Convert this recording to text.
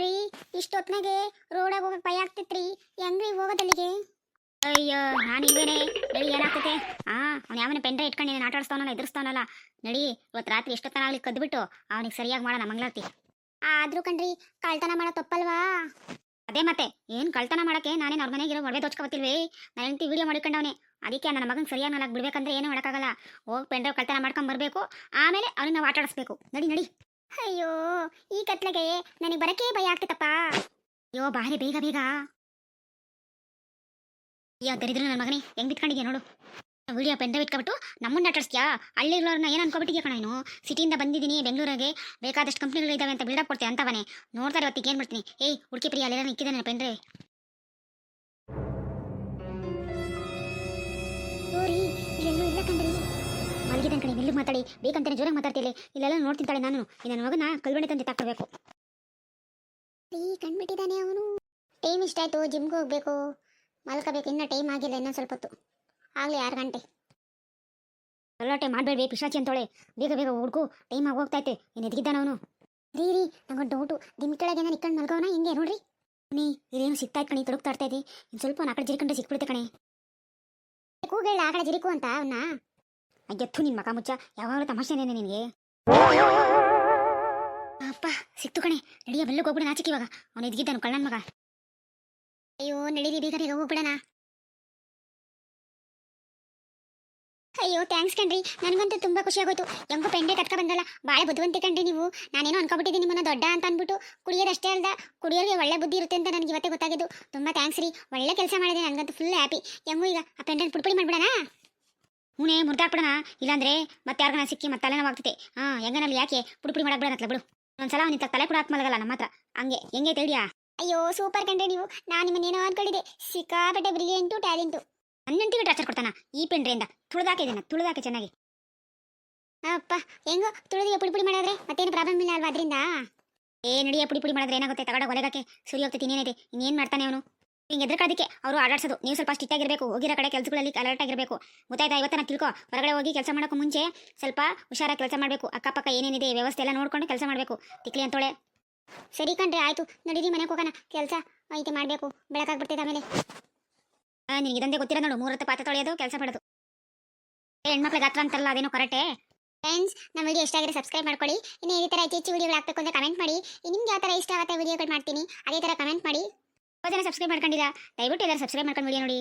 ರೀ ಇಷ್ಟೊತ್ನಾಗೆ ರೋಡಾಗ ಹೋಗಕ್ ಭಯ ಆಗ್ತಿತ್ರಿ. ಹೆಂಗ್ರಿ ಹೋಗೋದಲ್ಲಿಗೆ ಅಯ್ಯೋ ನಾನು ಇಲ್ವೇನೆ? ನಡಿ ಏನಾಗ್ತೈತೆ? ಆ ಅವ್ನು ಯಾವನ ಪೆಂಡ್ರೆ ಇಟ್ಕೊಂಡು ನೀನು ಆಟ ಆಡಿಸ್ತಾವನಲ್ಲ ಎದುರಿಸ್ತಾವನಲ್ಲ. ನಡಿ ಇವತ್ತು ರಾತ್ರಿ ಎಷ್ಟೊತ್ತನ ಆಗ್ಲಿ ಕದ್ಬಿಟ್ಟು ಅವನಿಗೆ ಸರಿಯಾಗಿ ಮಾಡೋಣ ಮಂಗಳಾರತಿ. ಆದ್ರೂ ಕಣ್ರಿ ಕಳ್ತನ ಮಾಡೋ ತಪ್ಪಲ್ವಾ? ಅದೇ ಮತ್ತೆ ಏನ್ ಕಳ್ತನ ಮಾಡಕ್ಕೆ? ನಾನೇನು ಅವ್ರ ಮನೆಗಿರೋ ಒಡವೆ ದೋಚ್ಕೊಬತ್ತಿಲ್ವೇ? ನಾನು ಹೆಂಡತಿ ವಿಡಿಯೋ ಮಾಡಿಕೊಂಡವನೆ. ಅದಕ್ಕೆ ನನ್ನ ಮಗನ ಸರಿಯಾಗಿ ನಾಲ್ಕು ಬಿಡ್ಬೇಕಂದ್ರೆ ಏನೂ ಮಾಡೋಕ್ಕಾಗಲ್ಲ. ಹೋಗಿ ಪೆಂಡ್ರೆ ಕಳ್ತನ ಮಾಡ್ಕೊಂಡ್ ಬರಬೇಕು ಆಮೇಲೆ ಅವ್ನಿಗೆ ನಾವು ಆಟಾಡಿಸ್ಬೇಕು. ನಡಿ ನಡಿ. ಅಯ್ಯೋ, ಈ ಕತ್ಲೆಗೆ ನನಗೆ ಬರಕ್ಕೆ ಭಯ ಆಗ್ತೈತಪ್ಪ ಅಯ್ಯೋ, ಬಾರಿ ಬೇಗ ಬೇಗ. ಅಯ್ಯೋ, ದರಿದ್ರ ನನ್ನ ಮಗನೇ, ಹೆಂಗ್ ಬಿಟ್ಕೊಂಡಿದ್ಯಾ ನೋಡು. ವಿಡಿಯೋ ಪೆಂದ ಬಿಟ್ಕೊಬಿಟ್ಟು ನಮ್ಮನ್ನ ನಟಿಸ್ತೀಯಾ ಹಳ್ಳಿಗಳವ್ರನ್ನ ಏನು ಅನ್ಕೊಬಿಟ್ಟಿದ್ಯಾ ಕಣ ನೀನು? ಸಿಟಿಯಿಂದ ಬಂದಿದ್ದೀನಿ, ಬೆಂಗಳೂರಿಗೆ. ಬೇಕಾದಷ್ಟು ಕಂಪ್ನಿಗಳು ಇದಾವೆ ಅಂತ ಬಿಲ್ಡಪ್ ಅಂತ ಅಂತವನೇ ನೋಡ್ತಾರೆ ಇವತ್ತಿಗೆ ಏನು ಮಾಡ್ತೀನಿ? ಏಯ್ ಹುಡುಕಿ ಪ್ರಿಯ, ಅಲ್ಲೆಲ್ಲ ನಿಕ್ಕಿದ್ದಾನೆ ಪೆಂಡ್ರೆ ಮಲಗಿದ್ದಾನೆ ಕಣಿ ಮೆಲ್ಲಗೆ ಮಾತಾಡಿ ಬೇಕಂತಾನೆ ಜೋರಾಗಿ ಮಾತಾಡ್ತಿಲ್ಲ ಇಲ್ಲೆಲ್ಲ ನೋಡ್ತಿದ್ದಾಳೆ ನಾನು. ಈ ನನ್ನ ಮಗನ ಕಲ್ಬಣೆ ತಂದೆ ತಾಕ್ಬೇಕು ರೀ ಕಣ್ಬಿಟ್ಟಿದ್ದಾನೆ ಅವನು. ಟೈಮ್ ಇಷ್ಟ ಆಯ್ತು ಜಿಮ್ಗೆ ಹೋಗ್ಬೇಕು. ಮಲ್ಕೋಬೇಕು ಇನ್ನೂ ಟೈಮ್ ಆಗಿಲ್ಲ ಇನ್ನೂ ಸ್ವಲ್ಪ ಹೊತ್ತು. ಆಗಲಿ ಆರು ಗಂಟೆ. ಗಲಾಟೆ ಮಾಡಬೇಡಿ ಪಿಶಾಚಿ ಅಂತೋಳೆ ಬೇಗ ಬೇಗ ಹುಡ್ಕು ಟೈಮ್ ಆಗಿ ಹೋಗ್ತೈತೆ ಇನ್ನು ಎದ್ಗಿದ್ದಾನ ಅವನು. ರೀ ರೀ ನಂಗೊಂದು ಡೌಟು ದಿಮ್ ಕೆಳಗೆ ನಾನು ಇಕ್ಕಂಡು ಮಲ್ಕೋನ ಹಿಂಗೆ ನೋಡ್ರಿ. ನೀ ಇದೇನು ಸಿಗ್ತಾಯ್ತು ಕಣಿ ತೊಡಗ್ತಾ ಇರ್ತೈತಿ ಇನ್ನು ಸ್ವಲ್ಪ ಆ ಕಡೆ ಜಿರಿಕಂಡ್ರೆ ಸಿಕ್ಬಿಡುತ್ತೆ ಕಣೆ. ಕೂಗೇಳ ಆ ಕಡೆ ಜಿರಿಕು ಅಂತ ಅವನ್ನ. ಅಯ್ಯತ್ತು ನಿನ್ ಮಕ ಮುಚ್ಚ ಯಾವಾಗಲೂ ತಮಾಷೆನೇನೆ ನಿನಗೆ ಅಪ್ಪ ಸಿಕ್ತು ಕಣೆ ನಡಿಯ ಬೆಲ್ಲಕ್ಕೆ ಹೋಗ್ಬಿಡ ನಾಚಿಕೆ ಇವಾಗ ಅವನು ಎದ್ಗಿದ್ದಾನು ಕಳ್ಳನ ಮಗ ಅಯ್ಯೋ ನಡೀರಿ ಬೇಗ ಹೋಗ್ಬಿಡಣ ಅಯ್ಯೋ ಥ್ಯಾಂಕ್ಸ್ ಕಣ್ರಿ ನನಗಂತೂ ತುಂಬಾ ಖುಷಿ ಆಗೋಯ್ತು ಹೆಂಗೋ ಪೆಂಡೆ ಕಟ್ಕ ಬಂದಲ್ಲ ಭಾಳ ಬುದ್ಧಿವಂತೆ ಕಣ್ರಿ ನೀವು ನಾನೇನೋ ಅನ್ಕೊಬಿಟ್ಟಿದ್ದೀನಿ ನಿಮ್ಮನ್ನ ದೊಡ್ಡ ಅಂತ ಅಂದ್ಬಿಟ್ಟು ಕುಡಿಯೋದಷ್ಟೇ ಅಲ್ದ ಕುಡಿಯೋರಿಗೆ ಒಳ್ಳೆ ಬುದ್ಧಿ ಇರುತ್ತೆ ಅಂತ ನನಗೆ ಇವತ್ತೇ ಗೊತ್ತಾಗಿದ್ದು ತುಂಬಾ ಥ್ಯಾಂಕ್ಸ್ ರೀ ಒಳ್ಳೆ ಕೆಲಸ ಮಾಡಿದೆ ನನಗಂತೂ ಫುಲ್ ಹ್ಯಾಪಿ ಹೆಂಗು ಈಗ ಆ ಪೆಂಡನ್ ಪುಡ್ಪುಡಿ ಮಾಡ್ಬಿಡಣ ಹೂನೇ ಮುರ್ದಾಕ್ಬಿಡಣ ಇಲ್ಲಾಂದ್ರೆ ಮತ್ತೆ ಯಾರಿಗಾನ ಸಿಕ್ಕಿ ಮತ್ತೆ ತಲೆನೋವಾಗ್ತೈತೆ ಹಾ ಹೆಂಗನಲ್ಲಿ ಯಾಕೆ? ಪುಡಿ ಪುಡಿ ಮಾಡಕ್ ಬಿಡೋಣತ್ಲ ಬಿಡು. ಒಂದ್ಸಲ ಅವನಿಂತ ತಲೆ ಕೂಡ ಹಾಕ್ಮಲ್ಗಲ್ಲ ನಮ್ಮ ಹತ್ರ. ಹಂಗೆ ಹೆಂಗೆ ತಿಳಿಯಾ ಅಯ್ಯೋ ಸೂಪರ್ ಕಂಡ್ರೆ ನೀವು. ನಾನು ನಿಮ್ಮನ್ನೇನೋ ಅನ್ಕೊಂಡಿದ್ದೆ. ಸಿಕ್ಕಾಪಟ್ಟೆ ಬ್ರಿಲಿಯಂಟು ಟ್ಯಾಲೆಂಟು ನನ್ನಂಟಿಗೆ ಟಾರ್ಚರ್ ಕೊಡ್ತಾನ? ಈ ಪೆಂಡ್ರೆಯಿಂದ. ತುಳಿದಾಕೆ ಇದನ್ನ ತುಳಿದಾಕೆ ಚೆನ್ನಾಗಿ. ಅಪ್ಪ ಹೆಂಗೋ ತುಳಿದಿಗೆ ಪುಡಿ ಪುಡಿ ಮಾಡಿದ್ರೆ ಮತ್ತೇನು ಪ್ರಾಬ್ಲಮ್ ಇಲ್ಲ ಅಲ್ವಾ ಅದರಿಂದ? ಏ ನಡಿಯ ಪುಡಿ ಪುಡಿ ಮಾಡಿದ್ರೆ ಏನಾಗುತ್ತೆ? ತಗಡ ಒಲೆಗಾಕೆ. ಸುರಿ ಹೋಗ್ತೈತಿ ಇನ್ನೇನೈತೆ ಇನ್ನೇನು ಮಾಡ್ತಾನೆ ಅವನು? ಹಿಂಗೆ ಎದ್ರಕಾದಕ್ಕೆ ಅವರು ಆಡಾಡ್ಸೋದು ನೀವು ಸ್ವಲ್ಪ ಸ್ಟಿಕ್ ಆಗಿರಬೇಕು ಹೋಗಿರೋ ಕಡೆ ಕೆಲಸಗಳಲ್ಲಿ ಅಲರ್ಟ್ ಆಗಿರಬೇಕು. ಗೊತ್ತಾಯ್ತಾ ಇವತ್ತನ ತಿಳ್ಕೊ. ಹೊರಗಡೆ ಹೋಗಿ ಕೆಲಸ ಮಾಡೋಕ್ಕೂ ಮುಂಚೆ ಸ್ವಲ್ಪ ಹುಷಾರಾಗಿ ಕೆಲಸ ಮಾಡಬೇಕು. ಅಕ್ಕಪಕ್ಕ ಏನೇನಿದೆ, ವ್ಯವಸ್ಥೆ ಎಲ್ಲ ನೋಡ್ಕೊಂಡು ಕೆಲಸ ಮಾಡಬೇಕು. ತಿಕ್ಲಿ ಅಂತೋಳೆ. ಸರಿ ಕಣ್ರಿ, ಆಯ್ತು. ನಡೀರಿ ಮನೆಗೆ ಹೋಗೋಣ. ಕೆಲಸ ಐತೆ ಮಾಡಬೇಕು. ಬೆಳಕಾಗ್ಬಿಡ್ತೈತೆ ಆಮೇಲೆ. ನಿನಗೆ ಇದಂದೇ ಗೊತ್ತಿರೋ ನೋಡು. ಮೂರತ್ತು ಪಾತ್ರ ತೊಳೆಯೋದು, ಕೆಲಸ ಮಾಡೋದು. ಹೆಣ್ಮಕ್ಳಿಗೆ ಹತ್ರ ಅಂತಲ್ಲ ಅದೇನೋ ಕರೆಕ್ಟೇ? ಫ್ರೆಂಡ್ಸ್ ನಮ್ಮ ವಿಡಿಯೋ ಇಷ್ಟ ಆಗಿದ್ರೆ ಸಬ್ಸ್ಕ್ರೈಬ್ ಮಾಡ್ಕೊಳ್ಳಿ. ಇನ್ನು ಇದೇ ಥರ ಹೆಚ್ಚು ವಿಡಿಯೋಗಳು ಹಾಕಬೇಕು ಅಂತ ಕಮೆಂಟ್ ಮಾಡಿ. ನಿಮ್ಗೆ ಯಾವ ಥರ ಇಷ್ಟ ಆಗುತ್ತೆ ವೀಡಿಯೋಗಳು ಮಾಡ್ತೀನಿ. ಅದೇ ಥರ ಕಮೆಂಟ್ ಮಾಡಿ. ಜನ ಸಬ್ಸ್ಕ್ರೈಬ್ ಮಾಡ್ಕೊಂಡಿರಾ? ದಯವಿಟ್ಟು ಎಲ್ಲರೂ ಸಬ್ಸ್ಕ್ರೈಬ್ ಮಾಡ್ಕೊಂಡು ವಿಡಿಯೋ ನೋಡಿ.